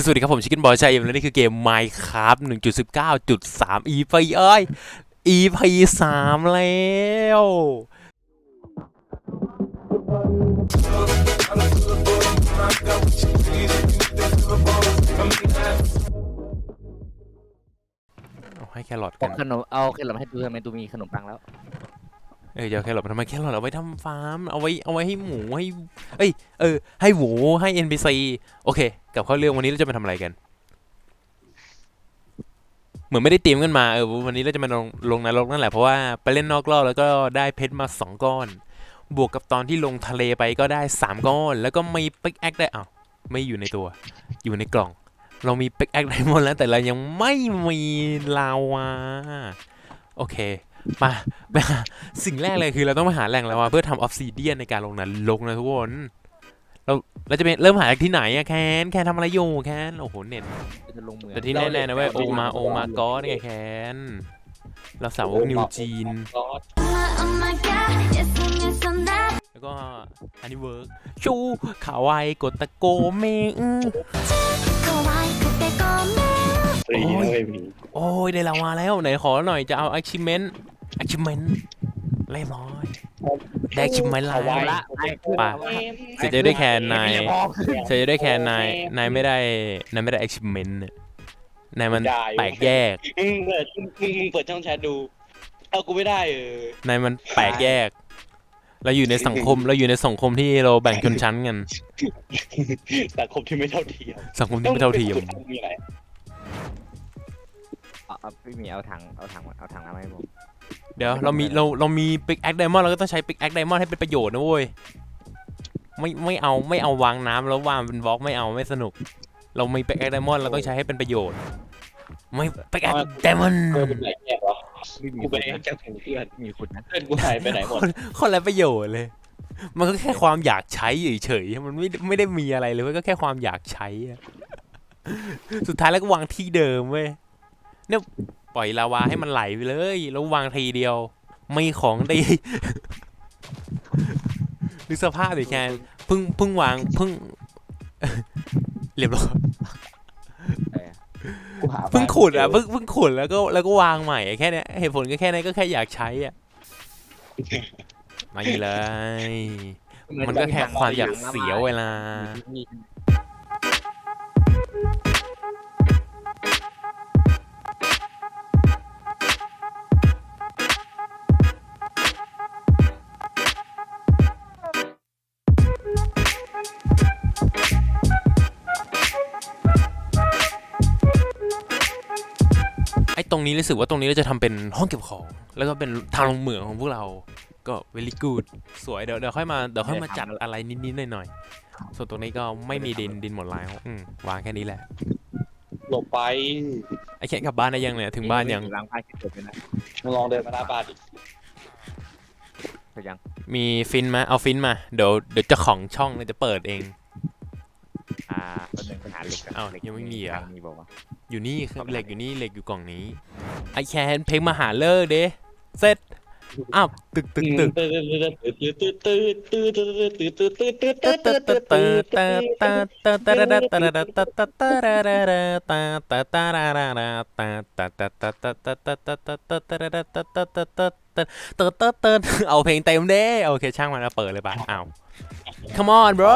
คือสวัสดีครับผมชิคเก้นบอยชายเอ็มและนี่คือเกม Minecraft 1.19.3 EP เอ้ย EP 3 แล้วเอาให้แครอทกัมนขนมเอาขนมให้ดูทำไมตูมีขนมปังแล้ว ออจะเอแครอททำไมแครอทเอาไว้ทำฟาร์มเอาไว้เอาไว้ให้หมูให้เอ้ยเออให้หมูให้ NPC โอเคกลับเข้าเรื่องวันนี้เราจะมาทำอะไรกัน เหมือนไม่ได้เตรียมกันมาเออวันนี้เราจะมาลงลงนรกนั่นแหละเพราะว่าไปเล่นนอกรอบแล้วก็ได้เพชรมาสองก้อน บวกกับตอนที่ลงทะเลไปก็ได้สามก้อน แล้วก็มีปิกแอคได้อ้าวไม่อยู่ในตัว อยู่ในกล่อง เรามีปิกแอคไดมอนด์แล้วแต่เรายังไม่มีลาวา โอเค มาสิ่งแรกเลยคือเราต้องมาหาแหล่งแล้วมาเพื่อทำออฟซีเดียนในการลงนะลงนะทุกคน เราเราจะเป็นเริ่มหาจากที่ไหนอะแคนแคนทำอะไรอยู่แคนโอ้โหเน็ตจะลงเแต่ที่แน่ๆนะเว้ยโอมาโอมาก็อดไงแคนเราสาวกนิวจีน แล้วก็อันนี้เวิร์กชูขาวไวกดตะโกเมง โอ้ย โอ้ยได้ลาวาแล้วไหนขอหน่อยจะเอา achievement achievement เรียบร้อยได้ achievement แล้วเอาละไอ้ขึ้นป่ะเสร็จจะได้แคนนายเสร็จจะได้แคนนายนายไม่ได้นายไม่ได้ achievement น่ะนายมันแปลกแยกมึงเปิดมึงมึงเปิดช่องแชทดูเอากูไม่ได้เออนายมันแปลกแยกเราอยู่ในสังคมเราอยู่ในสังคมที่เราแบ่งชนชั้นกันสังคมที่ไม่เท่าเทียมสังคมที่ไม่เท่าเทียมมีอะไร เอาเอาพี่หมีเอาถังเอาถังเอาถังน้ำให้ผมเดี๋ยวเรามีเราเรามี Big Axe Diamond เราก็ต้องใช้ Big Axe Diamond ให้เป็นประโยชน์นะเว้ยไม่ไม่เอาไม่เอาวางน้ำแล้ววางเป็นบล็อกไม่เอาไม่สนุก เรามี Big Axe Diamond เราต้องใช้ให้เป็นประโยชน์ ไม่ Big Axe Diamond เออเป็นไหนแยกเหรอพี่หมีกูคุไปณเองจากถึงเพื่อนมีคุณนะเพื่อนกูหายไปไหนหมดคนละประโยชน์เลย มันก็แค่ความอยากใช้เฉยๆมันไม่ไม่ได้มีอะไรเลยเว้ยก็แค่ความอยากใช้อะสุดท้ายแล้วก็วางที่เดิมเว้ย เนี่ยปล่อยลาวาให้มันไหลไปเลยแล้ววางทีเดียว ไม่ของดีนึกสภาพดิแคนเพิ่งเพิ่งวางเพิ่งเรียบร้อยเออกูหาเพิ่งขุดอะเพิ่งเพิ่งขุดแล้วก็แล้วก็วางใหม่อะแค่เนี้ยเหตุผลก็แค่นั้นก็แค่อยากใช้อะมาอีกเลย มันก็แค่ความอยากเสียเวลา ตรงนี้รู้สึกว่าตรงนี้เราจะทำเป็นห้องเก็บของ แล้วก็เป็นทางลงเหมืองของพวกเรา ก็ very good สวยเดี๋ยวเดี๋ยวค่อยมาเดี๋ยวค่อยมาจัดอะไรนิดๆหน่อยๆส่วนตรงนี้ก็ไม่มีดินดินหมดแล้วอืมวางแค่นี้แหละหลบไปไอ้แค่กลับบ้านได้ยังเนี่ยถึงบ้านยังล้างผ้าคิดจบเลยนะมึงลองเดินมาหน้าบ้านดิไปยังมีฟินมาเอาฟินมาเดี๋ยวเดี๋ยวเจะของช่องเนี่ยจะเปิดเองอ่าคนหนึ่งไปหาเหล็กกันอ้าวยังไม่มีเหรอมีบอกว่า อยู่นี่ครับเหล็กอยู่นี่เหล็กอยู่กล่องนี้ไอแคนเพลงมหาเลอร์เด้เสร็จอ้าวตึกตึกตึกเอาเพลงเต็มเด้โอเคช่างมันเปิดเลยป่ะอ้าว come on bro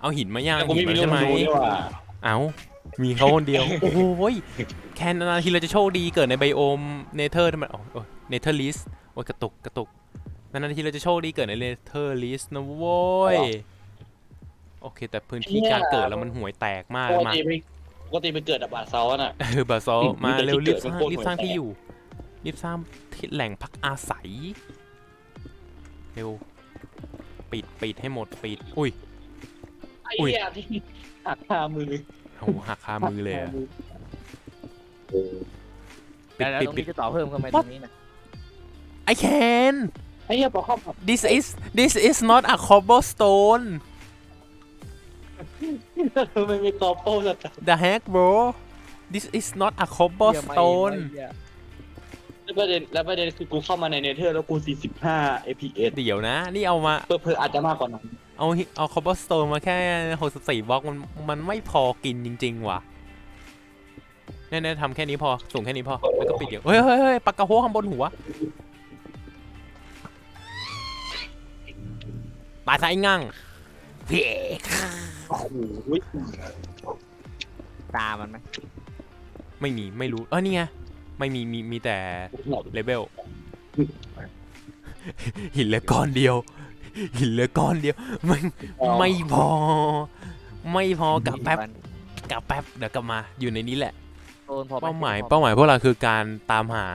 เอาหินมาย่างหินใช่ไหมเอา มีเขาคนเดียว โอ้โหยแค่นานๆทีเราจะโชคดีเกิดในไบโอมเนเธอร์ทำไมอ๋อเนเธอร์ลิสโอ้ยกระตุกกระตุกนานๆทีเราจะโชคดีเกิดในเนเธอร์ลิสนะโว้ย โอเค แต่พื้นที่การเกิดแล้วมันห่วยแตกมากปกมาติไปปกติไปเกิดอับบาดเซาน่ะ เออบาซอลอืมมามีแต่เร็วที่รีบเกิสดร้างเป็นพวกรีบสร้างห่วยแตกที่อยู่รีบสร้างที่แหล่งพักอาศัย เร็ว ปิดปิดให้หมดปิด อุ้ย ไอ้อุ้ย เหี้ยที่หักคามือ เอาหักคามือเลยอะปิดแล้วปิดตรงปิดนี้จะต่อเพิ่มเข้ามาตรงนี้นะ I can ไอ้เหี้ยพอเข้า this is this is not a cobblestone มันมีกอโป้สตั the heck bro this is not a cobblestone แล้วประเด็นแล้วประเด็นคือกูเข้ามาในเนเธอร์แล้วกู45 fps เดี๋ยวนะ นี่เอามา เพิ่มเพิ่มอาจจะมากกว่านั้นเอาหิเอาคอ b บ e สโตนมาแค่64บล็อกมันมันไม่พอกินจริง ๆ ว่ะแน่ๆทำแค่นี้พอ สูงแค่นี้พอ แล้วก็ปิดเดี๋ยว เฮ้ยเฮ้ยเฮ้ยปากกาโฮข้างบนหัว ตายซะไอ้งั่งเพี้ยโอ้โหตามันไหมไม่มี ไม่รู้ เออนี่ไง ไม่มีมีมีแต่เลเวลหินเหลือก้อนเดียว หินเหลือก้อนเดียวไม่ไม่พอ ไม่พอกลับแป๊บกลับแป๊บเดี๋ยวกลับมาอยู่ในนี้แหละ โดนพอไเป้าหมายพอเป้าหมายพวกเราคือการตามหา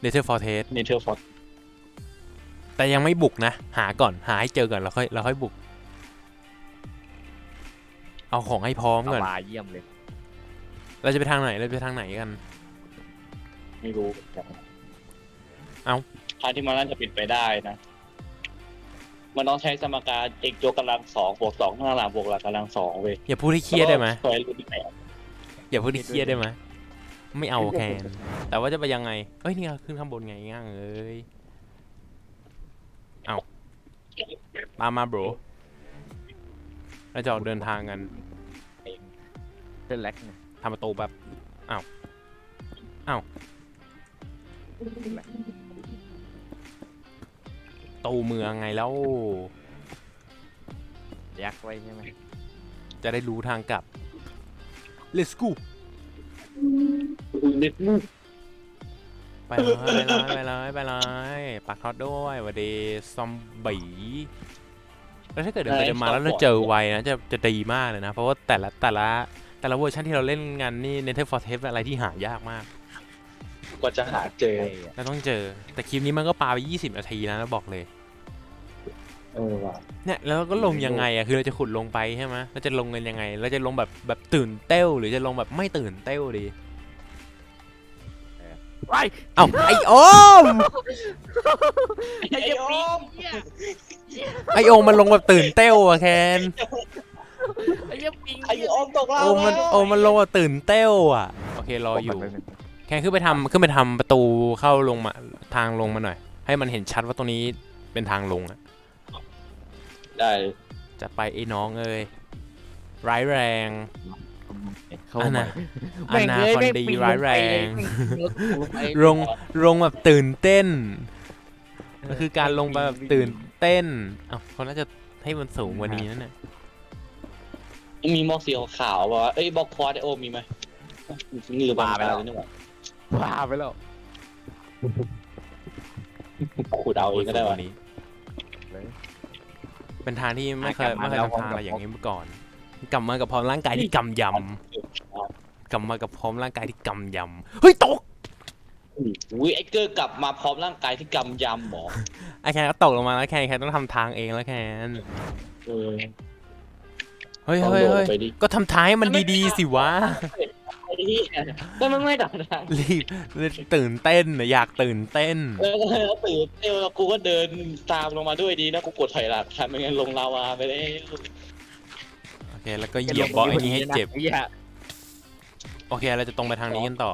เนเธอร์ฟอร์เทสเนเธอร์ฟอร์แต่ยังไม่บุกนะ หาก่อนหาให้เจอก่อนแล้วค่อยแล้วค่อยบุก เอาของให้พร้อมก่อน สบายเยี่ยมเลย เราจะไปทางไหนเราจะไปทางไหนกัน ไม่รู้เอ้า ทางที่มันน่าจะปิดไปได้นะ มันต้องใช้สมการ x ยกกำลังสองบวกสองข้างหลังบวกหลักกำลังสองเว้ยอย่าพูดให้เครียดได้ไหมซอยรูทแปดอย่าพูดให้เครียดได้ไหมไม่เอาแคนแต่ว่าจะไปยังไงเอ้ยนี่เราขึ้นข้างบนไงง่างเอ้ยเอาตามมาโบรเราจะออกเดินทางกันเส้นเล็กเนี่ยทำประตูแบบอ้าวอ้าว ตูเมืองไงแล้ว ยักษ์ไว้ใช่ไหมจะได้รู้ทางกลับ let's go นิดนึงไปเลยไปเลยไปเลยไปเลยปักท็อตด้วยหวัสดีซอมบี้แล้วถ้าเกิดเดินไปเดินมาแล้วเราเจอไวนะจะจะดีมากเลยนะ เพราะว่าแต่ละแต่ละแต่ละเวอร์ชันที่เราเล่นงานนี่เนเธอร์ฟอร์เทสอะไรที่หายากมาก กว่าจะหาเจอไอ้อะเราต้องเจอ แต่คลิปนี้มันก็ปาไป 20 นาทีนะแล้วบอกเลย เออว่ะ เนี่ยแล้วเราก็ลงยังไงอะคือเราจะขุดลงไปใช่ไหมเราจะลงกันยังไง เราจะลงแบบแบบตื่นเต้วหรือจะลงแบบไม่ตื่นเต้วดี ไอ้เอ้าไอโอมไอ้โอมไอโอมมันลงแบบตื่นเต้วอะแคนไอ้เหี้ยปิงไอ้โอมตกเราโอมมันแล้วโอมมันลงแบบตื่นเต้วอะโอเครออยู่ แคนขึ้นไปทำขึ้นไปทำประตูเข้าลงมาทางลงมาหน่อย ให้มันเห็นชัดว่าตรงนี้เป็นทางลงอะได้จัดไปไอ้น้องเอ้ยร้ายแรง เข้าอันมาน่ะ อนาคอนดีร้ายแรงไอ้ลงลงแบบตื่นเต้นมันคือการลงไปแบบตื่นเต้นเอ้าเขาน่าจะให้มันสูงกว่านี้นั่นน่ะมีมอกสีขาวๆบอกว่าเอ้ยบล็อกควอดไอโอมมีไหมนี่หรือบาไปแล้วนี่หว่า บ้าไปแล้วขุดเอาเองก็ได้สูวะว่านี้เป็นทางที่ไม่เคยไม่เคยทำทางอะไรอย่างนี้มาก่อน กลับมากับพร้อมร่างกายที่กำยำกลับมากับพร้อมร่างกายที่กำยำเฮ้ยตกอุ้ยไอ้เกอร์กลับมาพร้อมร่างกายที่กำยำหมอไอแคนก็ตกลงมาแล้วแคนแคนต้องทำทางเองแล้วแคนเออเฮ้ยลองเฮ้ยโดดเฮ้ยไปดิก็ทำท้ายมันดีๆสิวะไอ้ เหี้ยก็มันไม่ดับนะรีบตื่นเต้นน่ะอยากตื่นเต้นเออแล้วตื่นเต้นแล้วกูก็เดินตามลงมาด้วยดีนะกูกดถอยหลังทันไม่งั้นลงลาวาไปแล้วโอเค แล้วก็เหยียบบล็อกไอ้นี้ให้เจ็บ หี้ยโอเค เราจะตรงไปทางนี้กันต่อ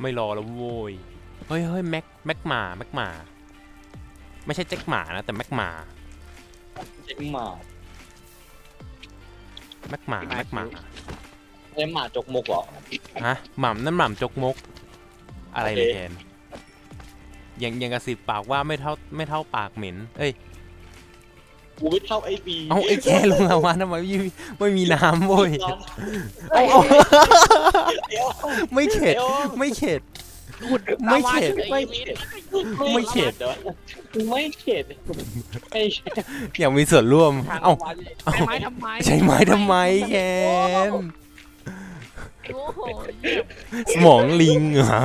ไม่รอแล้วโว้ย เฮ้ยเฮ้ยแม็กแม็กหมาแม็กหมา ไม่ใช่แจ็คหมานะ แต่แม็กหมาเช็คหมา แม็กหมาแม็กหมา ไอ้หมาจกมกเหรอ ฮะหม่ำนั่นหม่ำจกมก อะไรเลยโอเคแทนยังยังกระสิบปากว่าไม่เท่าไม่เท่าปากเหม็น เอ้ย กูไม่เท่าไอ้บีเอาไอ้แค่ลงแล้ววะทำไมไม่มีไม่มีน้ำโว้ยเอาเอาเอาเดี๋ยวไม่เข็ดเดี๋ยวไม่เข็ด ไม่เข็ด ไม่เข็ด ไม่เข็ดดี๋ยวไม่เข็ดไม่เข็ดอยากมีส่วนร่วมทางเอ้าใช้ไม้ทำไมใช้ไม้ทำไมแคน โอ้โหเหี้ยสมองลิงเหรอ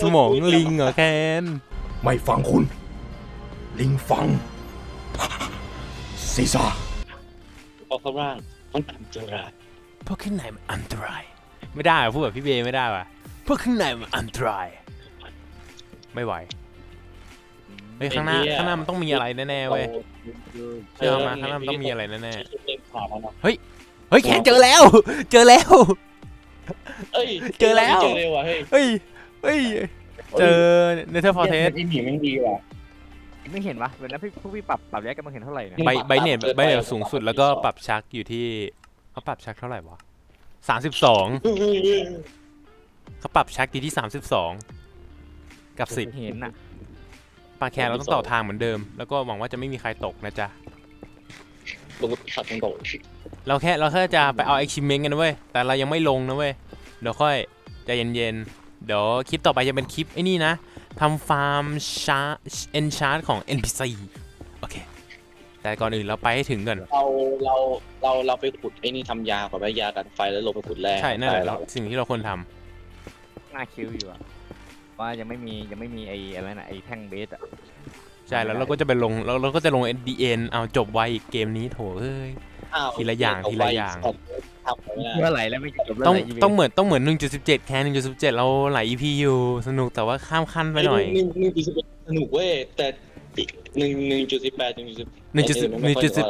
สมองลิงเหรอแคนไม่ฟังคุณ ลิงฟังซีซ่าเอาข้างล่างมันอันตรายพวกข้างในมันอันตราย ไม่ได้อะพูดแบบพี่เบย์ไม่ได้ว่ะพวกข้างในมันอันตราย ไม่ไหวเฮ้ยข้างหน้าข้างหน้ามันต้องมีอะไรแน่ๆเว้ยเชื่อมาข้างหน้ามันต้องมีอะไรแน่เต็มขาแล้วนะๆเฮ้ยแคนเจอแล้ว เจอแล้ว เอ้ยเจอแล้ว เจอเร็วว่ะเฮ้ยเฮ้ยเฮ้ย เจอเนเธอร์ฟอร์เทสไอ้หนีแม่งดีว่ะ ไม่เห็นวะวันนั้นพี่พวกพี่ปรับปรับแยกกันมาเห็นเท่าไหร่เนี่ยใบใบเน็ตใบเน็ตสูงสุดแล้วก็ปรับชักอยู่ที่เขาปรับชักเท่าไหร่วะสามสิบสองเขาปรับชักอยู่ที่สามสิบสองกับสิบเห็นน่ะปลาแคร์เราต้องต่อทางเหมือนเดิม แล้วก็หวังว่าจะไม่มีใครตกนะจ๊ะลงขัดตรงโต เราแค่เราแค่จะไปเอา achievement กันนะเว้ย แต่เรายังไม่ลงนะเว้ย เดี๋ยวค่อยใจเย็นๆ เดี๋ยวคลิปต่อไปจะเป็นคลิปไอ้นี่นะทำฟาร์มชาร์เอนชาร์ของ NPC โอเค แต่ก่อนอื่นเราไปให้ถึงก่อน เราเราเราเราไปขุดไอ้นี่ทำยาก่อนไปยากันไฟแล้วลงไปขุดแร่ใช่ นั่นแหละเราสิ่งที่เราควรทำหน้าคิวอยู่อะว่ายังไม่มียังไม่มีไอ้อะไรนะไอ้แท่งเบสอะใช่แล้วเราก็จะไปลงเราเราก็จะลง NDN เอาจบไวอีกเกมนี้โถเอ้ย อ้าวทีละอย่างทีละอย่าง ทำไม่ได้เมื่อไหร่แล้วไม่จบแล้วต้องไหนต้องเหมือนต้องเหมือน 1.17 แค่1.17 เราหลาย EP อยู่สนุกแต่ว่าข้ามขั้นไปหน่อย หนึ่งหนึ่งจุดสิบเอ็ดสนุกเว้ยแต่หนึ่งหนึ่งจุดสิบแปดหนึ่งจุดสิบ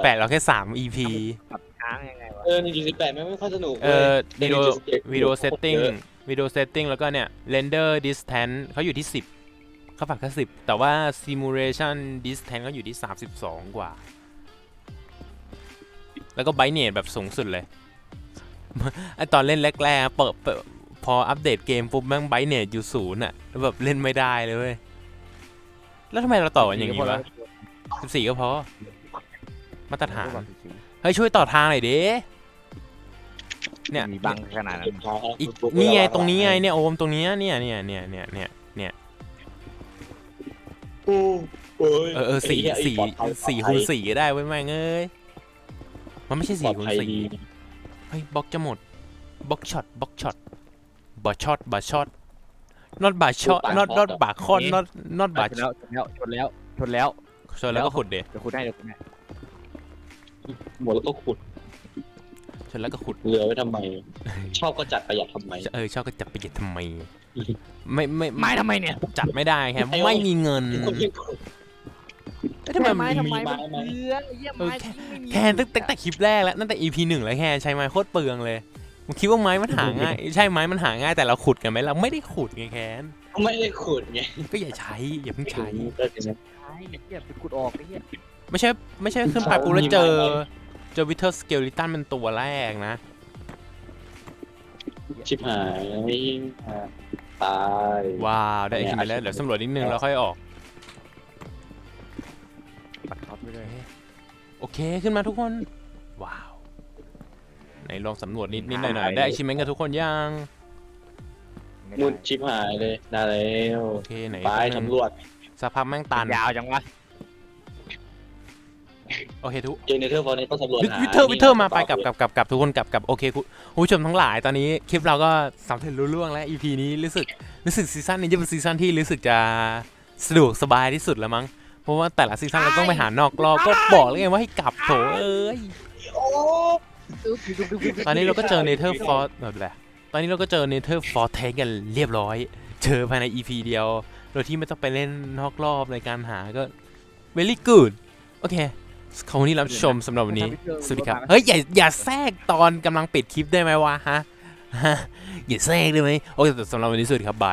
1.18เราแค่ 3 EP ปรับค้างยังไงวะเออหนึ่งจุดสิบแปดไม่ไม่ค่อยสนุกเอว้ยอวิดีโอ1.17วิดีโอเซตติ้งเยอะวิดีโอเซตติ้งแล้วก็เนี่ย render distance เขาอยู่ที่ 10 เขาปรับแค่10 แต่ว่า simulation distance เขาอยู่ที่ 32 กว่า แล้วก็ brightness แบบสูงสุดเลยไอตอนเล่นแรกๆเปิดเปิดพออัปเดตเกมปุ๊บแม่ง brightness อยู่ศูนย์อะแล้วแบบเล่นไม่ได้เลยเว้ยแล้วทำไมเราต่อกันอย่างนี้วะ14ก็พอ มาตรฐาน เฮ้ยช่วยต่อทางหน่อยดิเนี่ยมีบังขนาดนั้นอีกนี่ไงตรงนี้ไงเนี่ยโอมตรงเนี้ยเนี่ยเนี่ยเนี่ยเนี่ยเนี่ยเนี่ยโอ้โอ้ยเออเออสี่ไอ้เหี้ยสี่ปลอดภัยสี่คูณสี่ก็ได้เว้ยแม่งเอ้ย มันไม่ใช่ปลสี่อดคูณภัยสี่ดีเฮ้ยบล็อกจะหมดบล็อกช็อตบล็อกช็อตบาช็อตบาช็อต not บาช็อต not not บาคอน not not บาชนแล้วชนแล้วชนแล้วชนแล้วชนแล้วก็ขุดเดเดี๋ยวคุณให้เดี๋ยวคุณให้หมดแล้วก็ขุดชนแล้วก็ขุดเหลือไว้ทำไม ชอบก็จัดประหยัดทำไม เออชอบก็จับไปเก็บทำไม ไม่ไม่ไม้ทำไมเนี่ยจัดไม่ได้แค่ไอ้โอ๊ยไม่มีเงิน คนที่ เอ้ยทำไมไม้มันทำไมมีไม้มันไหมเปลืองไอ้เหี้ยเออไม้แค่ทิ้งไม่มีแค่ตั้งตั้งแต่คลิปแรกแล้วตั้งแต่ EP หนึ่งแล้วแค่ใช้ไม้โคตรเปลืองเลยมึงคิดว่าไม้มันหาง่ายใช่ไม้มันหาง่ายแต่เราขุดกันไหมเราไม่ได้ขุดไงแคนไม่ได้ขุดไงก็อย่าใช้อย่าเพิ่งใช้ ใช่ไอ้เหี้ยไปขุดออกไอ้เหี้ยไม่ใช่ไม่ใช่ขึ้นไปปุ๊บแล้วเจอเจอวิเทอร์สเกลิตันเป็นตัวแรกนะ ชิบหายตาย ว้าว ได้เนี่ไอยคิวแล้วอาชีพเดี๋ยวสำรวจนิดนึงแล้วค่อยออก ปัดท็อปไปเลยโอเคขึ้นมาทุกคน ว้าวไหนลองสำรวจนิดนิดหน่อยหน่อยได้ไอชิมเมนกันทุกคนยังไม่มุได้ดชิบหายเลยได้แล้วโอเคไหนไปแป๊บนึงสำรวจสภาพแม่งตันยาวจังวะโอเคทุกเจอเนเธอร์ฟอร์เนต้องสำรวจหาวิเทอร์วิเทอร์มาไปนี่กับกับกับกับทุกคนกับกับโอเคคุณคุณผู้ชมทั้งหลายตอนนี้คลิปเราก็สำเร็จรุ่ล่วงแล้ว EP นี้รู้สึกรู้สึกซีซั่นนี้จะเป็นซีซั่นที่รู้สึกจะสะดวกสบายที่สุดแล้วมั้ง เพราะว่าแต่ละซีซั่นเราต้องไปหานอกรอบก็บอกแล้วไงว่าให้กลับโถเอ้ยตอนนี้เราก็เจอเนเธอร์ฟอร์แบบแหละตอนนี้เราก็เจอเนเธอร์ฟอร์เทกันเรียบร้อย เจอภายใน EP เดียว โดยที่ไม่ต้องไปเล่นนอกรอบในการหาก็ very good โอเคขอบคุณที่รับชมสำหรับวันนี้ สวัสดีครับ เฮ้ย อย่า อย่าแทรกตอนกำลังปิดคลิปได้ไหมวะ ฮะฮะอย่าแทรกได้ไหมโอเคแต่สำหรับวันนี้สวัสดีครับ บาย